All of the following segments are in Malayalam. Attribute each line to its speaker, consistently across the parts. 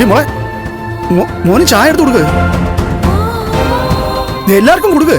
Speaker 1: എടി മോളെ മോന് ചായ എടുത്ത് കൊടുക്ക്. എല്ലാവർക്കും കൊടുക്ക്.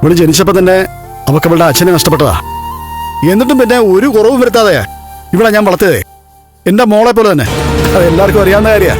Speaker 1: ഇവിടെ ജനിച്ചപ്പോ തന്നെ അവക്ക് അവളുടെ അച്ഛനെ നഷ്ടപ്പെട്ടതാ. എന്നിട്ടും പിന്നെ ഒരു കുറവും വരുത്താതെ ഇവിടെ ഞാൻ വളർത്തിയതേ. എന്റെ മോളെ പോലെ തന്നെ. അത് എല്ലാവർക്കും അറിയാവുന്ന കാര്യ.